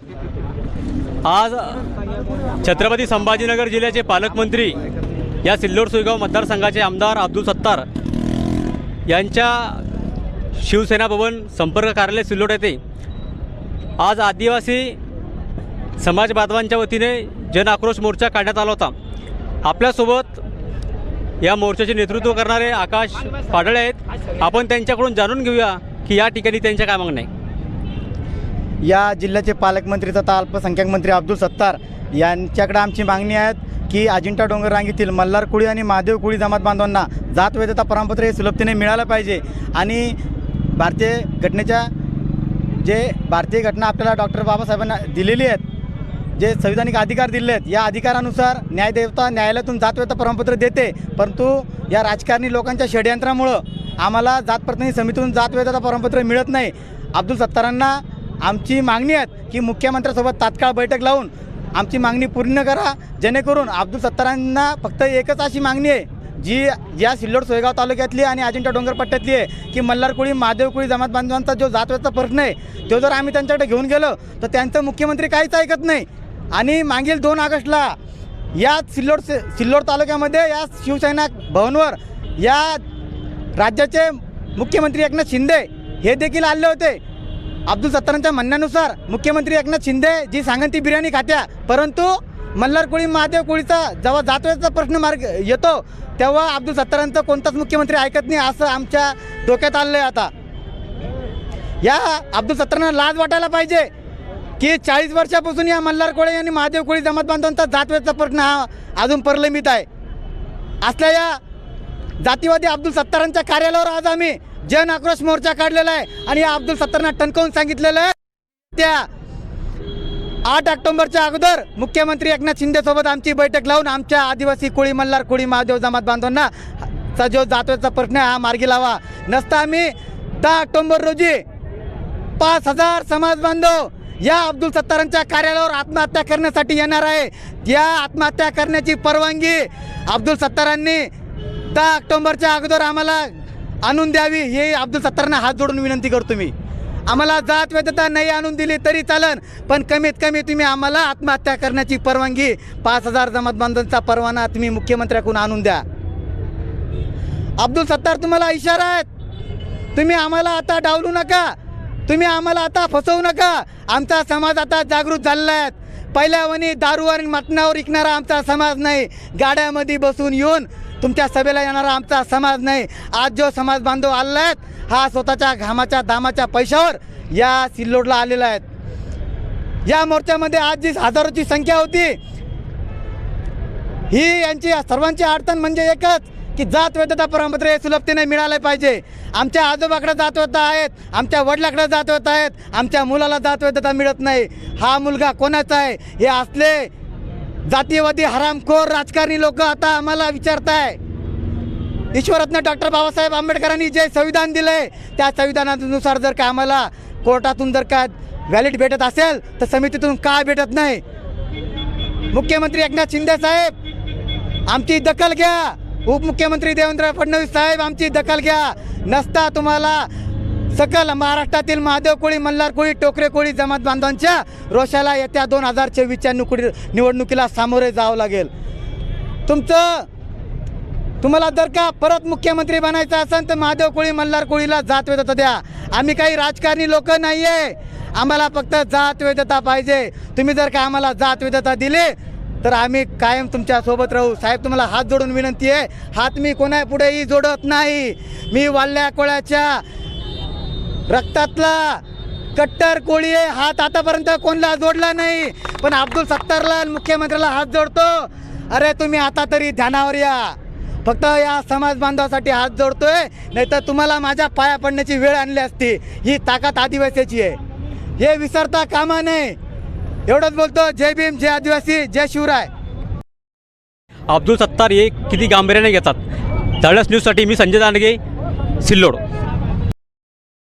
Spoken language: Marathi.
आज छत्रपती संभाजीनगर जिल्ह्याचे पालकमंत्री या सिल्लोड सुईगाव मतदारसंघाचे आमदार अब्दुल सत्तार यांच्या शिवसेना भवन संपर्क कार्यालय सिल्लोड येथे आज आदिवासी समाज बांधवांच्या वतीने जन आक्रोश मोर्चा काढण्यात आला होता. आपल्यासोबत या मोर्चाचे नेतृत्व करणारे आकाश पाडळे आहेत. आपण त्यांच्याकडून जाणून घेऊया की या ठिकाणी त्यांच्या काय मागण्या आहे या जिल्ह्याचे पालकमंत्री तथा अल्पसंख्याक मंत्री अब्दुल सत्तार यांच्याकडे आमची मागणी आहे की अजिंठा डोंगर रांगेतील मल्हार कुळी आणि महादेव कुळी जमात बांधवांना जात वैधता प्रमाणपत्र हे सुलभतेने मिळालं पाहिजे. आणि भारतीय घटनेच्या जे भारतीय घटना आपल्याला डॉक्टर बाबासाहेबांना दिलेली आहेत जे संविधानिक अधिकार दिले आहेत या अधिकारानुसार न्यायदेवता न्यायालयातून जातवेता प्रमाणपत्र देते. परंतु या राजकारणी लोकांच्या षडयंत्रामुळं आम्हाला जात प्रतिनिधी समितीतून जातवेदता प्रमाणपत्र मिळत नाही. अब्दुल सत्तारांना आमची मागणी आहे की मुख्यमंत्र्यांसोबत तात्काळ बैठक लावून आमची मागणी पूर्ण करा जेणेकरून अब्दुल सत्तारांना फक्त एकच अशी मागणी आहे जी या सिल्लोड सोयगाव तालुक्यातली आणि अजिंठा डोंगर पट्ट्यातली आहे की मल्हारकुळी महादेवकुळी जमात बांधवांचा जो जातवेचा प्रश्न आहे तो जर आम्ही त्यांच्याकडे घेऊन गेलो तर त्यांचं मुख्यमंत्री काहीच ऐकत नाही. आणि मागील दोन ऑगस्टला या सिल्लोड सिल्लोड तालुक्यामध्ये या शिवसेना भवनवर या राज्याचे मुख्यमंत्री एकनाथ शिंदे हे देखील आले होते. अब्दुल सत्तारांच्या म्हणण्यानुसार मुख्यमंत्री एकनाथ शिंदे जी सांगन ती बिर्याणी खात्या. परंतु मल्हार कोळी महादेव कोळीचा जेव्हा जातवेचा प्रश्न मार्ग येतो तेव्हा अब्दुल सत्तारांचं कोणताच मुख्यमंत्री ऐकत नाही असं आमच्या डोक्यात आलं आहे आता. या अब्दुल सत्तारांना लाज वाटायला पाहिजे की चाळीस वर्षापासून या मल्हार कोळे आणि महादेव कोळी जमात बांधवांचा जातवेचा प्रश्न हा अजून प्रलंबित आहे. असल्या या जातीवादी अब्दुल सत्तारांच्या कार्यालयावर आज आम्ही जन आक्रोश मोर्चा काढलेला आहे आणि या अब्दुल सत्तारांना टणकावून सांगितलेलं आहे. त्या आठ ऑक्टोबरच्या अगोदर मुख्यमंत्री एकनाथ शिंदेसोबत आमची बैठक लावून आमच्या आदिवासी कोळी मल्हार कोळी महादेव जमात बांधवांना चा जो जातोचा प्रश्न आहे हा मार्गी लावा. नसता आम्ही दहा ऑक्टोबर रोजी पाच हजार समाज बांधव या अब्दुल सत्तारांच्या कार्यालयावर आत्महत्या करण्यासाठी येणार आहे. या आत्महत्या करण्याची परवानगी अब्दुल सत्तारांनी दहा ऑक्टोंबरच्या अगोदर आम्हाला आणून द्यावी हे अब्दुल सत्तारांना हात जोडून विनंती करतो मी. आम्हाला जात वैधता नाही आणून दिली तरी चालन पण कमीत कमी तुम्ही आम्हाला आत्महत्या करण्याची परवानगी पाच हजार जमात परवाना तुम्ही मुख्यमंत्र्याकडून आणून द्या. अब्दुल सत्तार तुम्हाला इशारा आहेत. तुम्ही आम्हाला आता डावलू नका. तुम्ही आम्हाला आता फसवू नका. आमचा समाज आता जागृत झालेला आहे. पहिल्या वनी दारू आणि मटणावर विकणारा आमचा समाज नाही. गाड्यामध्ये बसून येऊन तुमच्या सभेला येणारा आमचा समाज नाही. आज जो समाज बांधव आलेला आहेत हा स्वतःच्या घामाच्या दामाच्या पैशावर या सिल्लोडला आलेला आहेत. या मोर्चामध्ये आज जी हजारोची संख्या होती ही यांची सर्वांची अडचण म्हणजे एकच की जात वैधता प्रमाणपत्र हे सुलभतेने मिळालं पाहिजे. आमच्या आजोबाकडे जात वैधता आहेत आमच्या वडिलाकडे जात वैधता आहेत आमच्या मुलाला जात वैधता मिळत नाही. हा मुलगा कोणाचा आहे? हे असले जातीयवादी हरामखोर राजकारणी लोक आता आम्हाला विचारताय. ईश्वरत्न डॉक्टर बाबासाहेब आंबेडकरांनी जे संविधान दिलंय त्या संविधानानुसार जर का आम्हाला कोर्टातून जर का व्हॅलिड भेटत असेल तर समितीतून का भेटत नाही? मुख्यमंत्री एकनाथ शिंदे साहेब आमची दखल घ्या. उपमुख्यमंत्री देवेंद्र फडणवीस साहेब आमची दखल घ्या. नसता तुम्हाला सकल महाराष्ट्रातील महादेव कोळी मल्हार कोळी टोकरे कोळी जमात बांधवांच्या रोषाला येत्या दोन हजार चोवीसच्या नुकडी निवडणुकीला सामोरे जावं लागेल. तुमचं तुम्हाला जर का परत मुख्यमंत्री बनायचं असेल तर महादेव कोळी मल्हार कोळीला जात वैधता द्या. आम्ही काही राजकारणी लोक नाही आहे आम्हाला फक्त जात वैधता पाहिजे. तुम्ही जर का आम्हाला जात वैधता दिली तर आम्ही कायम तुमच्यासोबत राहू. साहेब तुम्हाला हात जोडून विनंती आहे. हात मी कोणा पुढेही जोडत नाही. मी वाल्ल्या कोळ्याच्या रक्तातला कट्टर कोळी आहे. हात आतापर्यंत कोणला जोडला नाही. पण अब्दुल सत्तारला मुख्यमंत्र्याला हात जोडतो. अरे तुम्ही आता तरी ध्यानावर या. फक्त या समाज बांधवासाठी हात जोडतोय. नाहीतर तुम्हाला माझ्या पाया पडण्याची वेळ आणली असती. ही ताकद आदिवासीची आहे. हे विसरता कामा नये. एवढंच बोलतो. जय भीम जय आदिवासी जय शिवराय. अब्दुल सत्तार हे किती गांभीर्याने घेतात. तळस न्यूजसाठी मी संजय दांडगे सिल्लोड.